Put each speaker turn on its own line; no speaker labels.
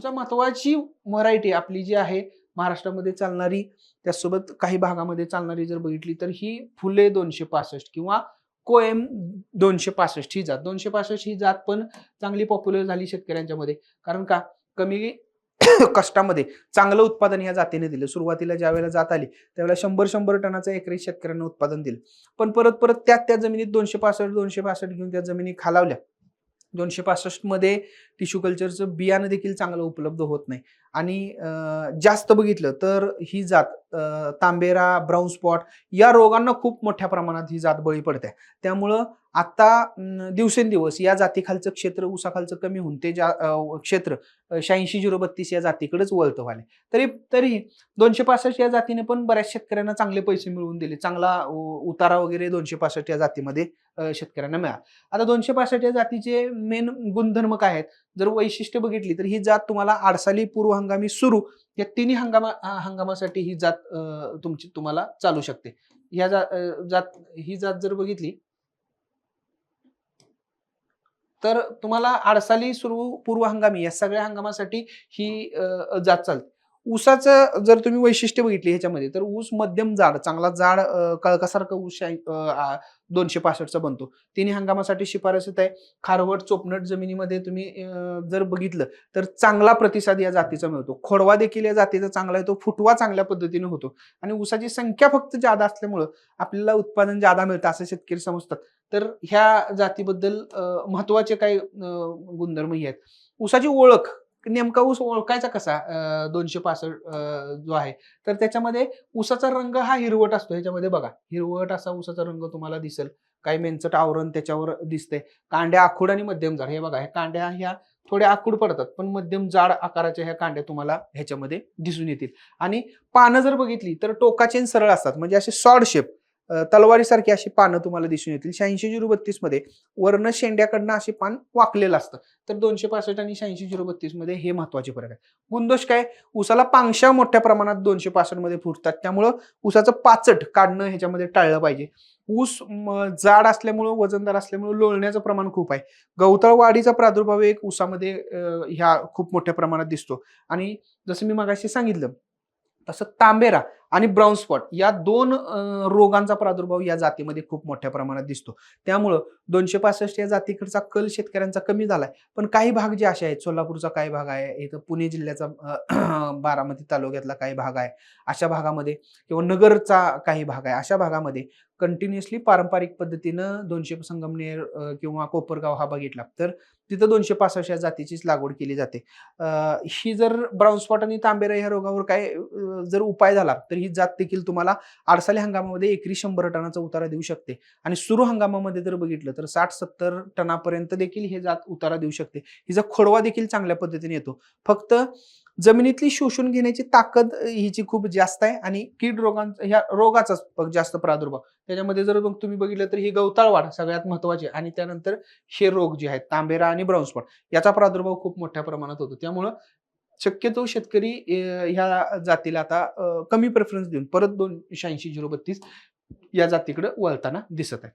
पुढचा महत्वाची व्हरायटी आपली जी आहे महाराष्ट्रामध्ये चालणारी त्यासोबत काही भागामध्ये चालणारी जर बघितली तर ही फुले दोनशे पासष्ट किंवा कोएम दोनशे पासष्ट ही जात. दोनशे पासष्ट ही जात पण चांगली पॉप्युलर झाली शेतकऱ्यांच्या मध्ये. कारण का? कमी कष्टामध्ये चांगलं उत्पादन ह्या जातीने दिलं. सुरुवातीला ज्या वेळेला जात आली त्यावेळेला शंभर शंभर टनाचं एकरी शेतकऱ्यांना उत्पादन दिलं. पण परत परत त्या त्या जमिनीत दोनशे पासष्ट दोनशे पासष्ट घेऊन त्या जमिनी खालावल्या. दोनशे पासष्टमध्ये टिश्यू कल्चरचं बियाणं देखील चांगलं उपलब्ध होत नाही. आणि जास्त बघितलं तर ही जात तांबेरा ब्राऊन स्पॉट या रोगांना खूप मोठ्या प्रमाणात ही जात बळी पडते. त्यामुळं आता दिवसेंदिवस या जातीखालचं क्षेत्र उसाखालचं कमी होऊन ते जा क्षेत्र शहाऐंशी झिरो बत्तीस या जातीकडेच वळतं व्हायला तरी तरी दोनशे पासष्ट या जातीने पण बऱ्याच शेतकऱ्यांना चांगले पैसे मिळवून दिले. चांगला उ- उतारा वगैरे दोनशे पासष्ट या जातीमध्ये शेतकऱ्यांना मिळाला. आता दोनशे पासष्ट या जातीचे मेन गुणधर्म काय आहेत? जर वैशिष्ट्य बघितली तर ही जात तुम्हाला आडसाली पूर्व हंगामी सुरू या तिन्ही हंगामा हंगामासाठी ही जात तुमची तुम्हाला चालू शकते. ह्या जा जात ही जात जर बघितली तर तुम्हाला आडसाली सुरू पूर्व हंगामी या सगळ्या हंगामासाठी ही जात चालते. ऊसाचं जर तुम्ही वैशिष्ट्य बघितली ह्याच्यामध्ये तर ऊस मध्यम जाड चांगला जाड कळकासारखा ऊस दोनशे पासष्टचा बनतो. तिन्ही हंगामासाठी शिफारसीत आहे. खारवट चोपनट जमिनीमध्ये तुम्ही जर बघितलं तर चांगला प्रतिसाद या जातीचा मिळतो. खोडवा देखील या जातीचा चांगला आहे तो फुटवा चांगल्या पद्धतीने होतो. आणि ऊसाची संख्या फक्त जादा असल्यामुळं आपल्याला उत्पादन जादा मिळतं असं शेतकरी समजतात. तर ह्या जातीबद्दल महत्त्वाचे काही गुणधर्मही आहेत. ऊसाची ओळख नेमका ऊस ओळखायचा कसा? दोनशे पासष्ट जो आहे. तर त्याच्यामध्ये ऊसाचा रंग हा हिरवट असतो ह्याच्यामध्ये बघा. हिरवट असा ऊसाचा रंग तुम्हाला दिसेल. काही मेंचट आवरण त्याच्यावर दिसते. कांड्या आखूड आणि मध्यम जाड हे बघा ह्या कांड्या ह्या थोड्या आखूड पडतात पण मध्यम जाड आकाराच्या ह्या कांड्या तुम्हाला ह्याच्यामध्ये दिसून येतील. आणि पानं जर बघितली तर टोकाचे सरळ असतात. म्हणजे असे सॉड शेप तलवारीसारखी अशी पानं तुम्हाला दिसून येतील. शहाऐंशी झिरो बत्तीसमध्ये वर्ण शेंड्याकडनं असे पान वाकलेलं असतं. तर दोनशे पासष्ट आणि शहाऐंशी झिरो बत्तीसमध्ये हे महत्त्वाचे फरक आहे. गुणदोष काय? उसाला पांगशा मोठ्या प्रमाणात दोनशे पासष्टमध्ये फुटतात. त्यामुळं उसाचं पाचट काढणं ह्याच्यामध्ये टाळलं पाहिजे. ऊस जाड असल्यामुळं वजनदार असल्यामुळं लोळण्याचं प्रमाण खूप आहे. गवताळ वाढीचा प्रादुर्भाव एक उसामध्ये ह्या खूप मोठ्या प्रमाणात दिसतो. आणि जसं मी मागाशी सांगितलं तसं तांबेरा आणि ब्राऊन स्पॉट या दोन रोगांचा प्रादुर्भाव या जातीमध्ये खूप मोठ्या प्रमाणात दिसतो. त्यामुळं दोनशे पासष्ट या जातीकडचा कल शेतकऱ्यांचा कमी झालाय. पण काही भाग जे असे आहेत सोलापूरचा काही भाग आहे इथं पुणे जिल्ह्याचा बारामती तालुक्यातला काही भाग आहे अशा भागामध्ये किंवा नगरचा काही भाग आहे अशा भागामध्ये कंटिन्युअसली पारंपरिक पद्धतीनं दोनशे संगमनेर किंवा कोपरगाव हा बघितला. तर तिथं दोनशे पासष्ट या जातीचीच लागवड केली जाते. ही जर ब्राऊन स्पॉट आणि तांबेरा ह्या रोगावर काय जर उपाय झाला तर ही जात देखील तुम्हाला आडसाली हंगामामध्ये एकरी शंभर टनाचा उतारा देऊ शकते. आणि सुरू हंगामामध्ये जर बघितलं तर साठ सत्तर टनापर्यंत देखील हे जात उतारा देऊ शकते. हिचा खोडवा देखील चांगल्या पद्धतीने येतो. फक्त जमिनीतली शोषून घेण्याची ताकद हिची खूप जास्त आहे आणि कीड रोगांचा ह्या रोगाचाच जास्त प्रादुर्भाव. त्याच्यामध्ये जर मग तुम्ही बघितलं तर ही गवताळ वाढ सगळ्यात महत्वाची आणि त्यानंतर हे रोग जे आहेत तांबेरा आणि ब्राऊन स्पॉट याचा प्रादुर्भाव खूप मोठ्या प्रमाणात होतो. त्यामुळं शक्यतो शेतकरी ह्या जातीला आता कमी प्रेफरन्स देऊन परत दोन शहाऐंशी झिरो बत्तीस या जातीकडे वळताना दिसत आहे